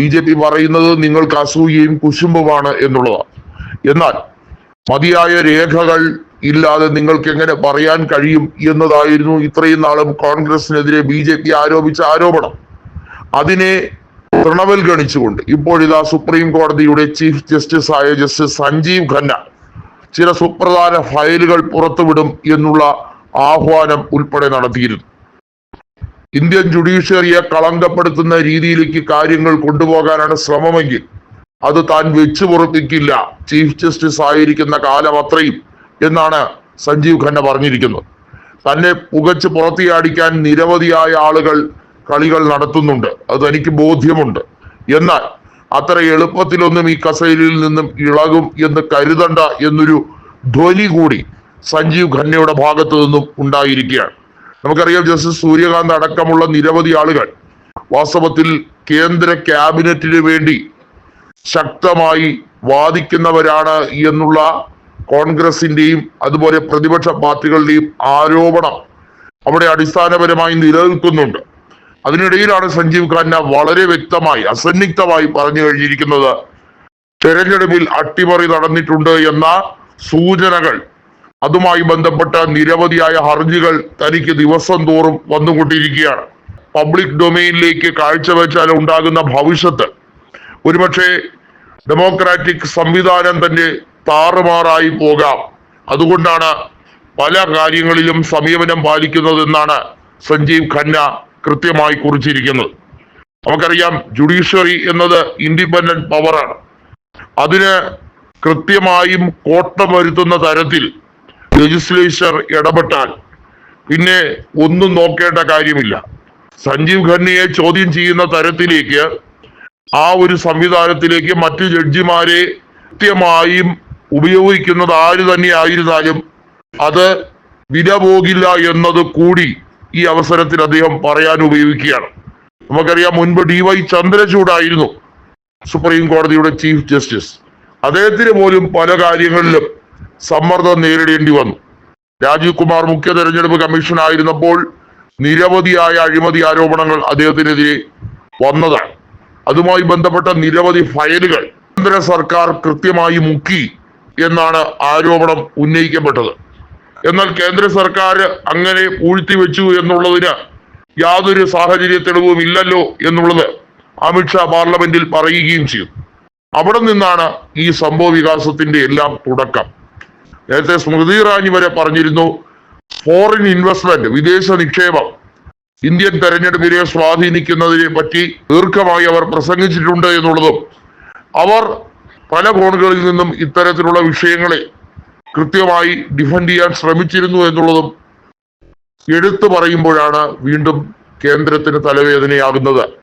B J P പറയുന്നത് നിങ്ങൾക്ക് അസൂയയും കുശുമ്പുമാണ് എന്നുള്ളതാണ്. എന്നാൽ മതിയായ രേഖകൾ ഇല്ലാതെ നിങ്ങൾക്ക് എങ്ങനെ പറയാൻ കഴിയും എന്നതായിരുന്നു ഇത്രയും നാളും കോൺഗ്രസിനെതിരെ ബി ജെ പി ആരോപിച്ച ആരോപണം. അതിനെ തൃണവൽ ഗണിച്ചുകൊണ്ട് ഇപ്പോഴിതാ സുപ്രീം കോടതിയുടെ ചീഫ് ജസ്റ്റിസ് ആയ ജസ്റ്റിസ് സഞ്ജീവ് ഖന്ന ചില സുപ്രധാന ഫയലുകൾ പുറത്തുവിടും എന്നുള്ള ആഹ്വാനം ഉൾപ്പെടെ നടത്തിയിരുന്നു. ഇന്ത്യൻ ജുഡീഷ്യറിയെ കളങ്കപ്പെടുത്തുന്ന രീതിയിലേക്ക് കാര്യങ്ങൾ കൊണ്ടുപോകാനാണ് ശ്രമമെങ്കിൽ അത് താൻ വെച്ചു പുറത്തിക്കില്ല ചീഫ് ജസ്റ്റിസ് ആയിരിക്കുന്ന കാലം അത്രയും എന്നാണ് സഞ്ജീവ് ഖന്ന പറഞ്ഞിരിക്കുന്നത്. തന്നെ പുകച്ച് പുറത്തിയാടിക്കാൻ നിരവധിയായ ആളുകൾ കളികൾ നടത്തുന്നുണ്ട്. അത് എനിക്ക് ബോധ്യമുണ്ട്. എന്നാൽ അത്ര എളുപ്പത്തിലൊന്നും ഈ കസേരയിൽ നിന്നും ഇളകും എന്ന് കരുതണ്ട എന്നൊരു ധ്വനി കൂടി സഞ്ജീവ് ഖന്നയുടെ ഭാഗത്തു നിന്നും ഉണ്ടായിരിക്കുകയാണ്. നമുക്കറിയാം ജസ്റ്റിസ് സൂര്യകാന്ത് അടക്കമുള്ള നിരവധി ആളുകൾ വാസ്തവത്തിൽ കേന്ദ്ര ക്യാബിനറ്റിന് വേണ്ടി ശക്തമായി വാദിക്കുന്നവരാണ് എന്നുള്ള കോൺഗ്രസിന്റെയും അതുപോലെ പ്രതിപക്ഷ പാർട്ടികളുടെയും ആരോപണം അവിടെ അടിസ്ഥാനപരമായി നിലനിൽക്കുന്നുണ്ട്. അതിനിടയിലാണ് സഞ്ജീവ് ഖന്ന വളരെ വ്യക്തമായി അസന്നിഗ്ധമായി പറഞ്ഞു കഴിഞ്ഞിരിക്കുന്നത് തെരഞ്ഞെടുപ്പിൽ അട്ടിമറി നടന്നിട്ടുണ്ട് എന്ന സൂചനകൾ അതുമായി ബന്ധപ്പെട്ട നിരവധിയായ ഹർജികൾ തനിക്ക് ദിവസം തോറും വന്നുകൊണ്ടിരിക്കുകയാണ്. പബ്ലിക് ഡൊമൈനിലേക്ക് കാഴ്ചവെച്ചാൽ ഉണ്ടാകുന്ന ഭവിഷ്യത്ത് ഒരുപക്ഷെ ഡെമോക്രാറ്റിക് സംവിധാനം തന്നെ താറുമാറായി പോകാം. അതുകൊണ്ടാണ് പല കാര്യങ്ങളിലും സംയമനം പാലിക്കുന്നതെന്നാണ് സഞ്ജീവ് ഖന്ന കൃത്യമായി കുറിച്ചിരിക്കുന്നത്. നമുക്കറിയാം ജുഡീഷ്യറി എന്നത് ഇൻഡിപെൻഡന്റ് പവറാണ് അതിന് കൃത്യമായും കോട്ടം വരുത്തുന്ന തരത്തിൽ ലെജിസ്ലേച്ചർ ഇടപെട്ടാൽ പിന്നെ ഒന്നും നോക്കേണ്ട കാര്യമില്ല. സഞ്ജീവ് ഖന്നയെ ചോദ്യം ചെയ്യുന്ന തരത്തിലേക്ക് ആ ഒരു സംവിധാനത്തിലേക്ക് മറ്റു ജഡ്ജിമാരെ കൃത്യമായും ഉപയോഗിക്കുന്നത് ആര് തന്നെ ആയിരുന്നാലും അത് വില പോകില്ല എന്നത് കൂടി ഈ അവസരത്തിൽ അദ്ദേഹം പറയാൻ ഉപയോഗിക്കുകയാണ്. നമുക്കറിയാം മുൻപ് ഡി വൈ ചന്ദ്രചൂഡായിരുന്നു സുപ്രീം കോടതിയുടെ ചീഫ് ജസ്റ്റിസ്. അദ്ദേഹത്തിന് പോലും പല കാര്യങ്ങളിലും സമ്മർദ്ദം നേരിടേണ്ടി വന്നു. രാജീവ് കുമാർ മുഖ്യ തെരഞ്ഞെടുപ്പ് കമ്മീഷൻ ആയിരുന്നപ്പോൾ നിരവധിയായ അഴിമതി ആരോപണങ്ങൾ അദ്ദേഹത്തിനെതിരെ വന്നതാണ്. അതുമായി ബന്ധപ്പെട്ട നിരവധി ഫയലുകൾ കേന്ദ്ര സർക്കാർ കൃത്യമായി മുക്കി എന്നാണ് ആരോപണം ഉന്നയിക്കപ്പെട്ടത്. എന്നാൽ കേന്ദ്ര സർക്കാർ അങ്ങനെ പൂഴ്ത്തി വെച്ചു എന്നുള്ളതിന് യാതൊരു സാഹചര്യ തെളിവും ഇല്ലല്ലോ എന്നുള്ളത് അമിത്ഷാ പാർലമെന്റിൽ പറയുകയും ചെയ്തു അവിടെ നിന്നാണ് ഈ സംഭവ വികാസത്തിന്റെ എല്ലാം തുടക്കം. നേരത്തെ സ്മൃതി ഇറാനി വരെ പറഞ്ഞിരുന്നു. ഫോറിൻ ഇൻവെസ്റ്റ്മെന്റ് വിദേശ നിക്ഷേപം. ഇന്ത്യൻ തെരഞ്ഞെടുപ്പിനെ സ്വാധീനിക്കുന്നതിനെ പറ്റി ദീർഘമായി അവർ പ്രസംഗിച്ചിട്ടുണ്ട് എന്നുള്ളതും അവർ പല കോണുകളിൽ നിന്നും ഇത്തരത്തിലുള്ള വിഷയങ്ങളെ കൃത്യമായി ഡിഫെൻഡ് ചെയ്യാൻ ശ്രമിച്ചിരുന്നു എന്നുള്ളതും എടുത്തു പറയുമ്പോഴാണ് വീണ്ടും കേന്ദ്രത്തിന് തലവേദനയാകുന്നത്.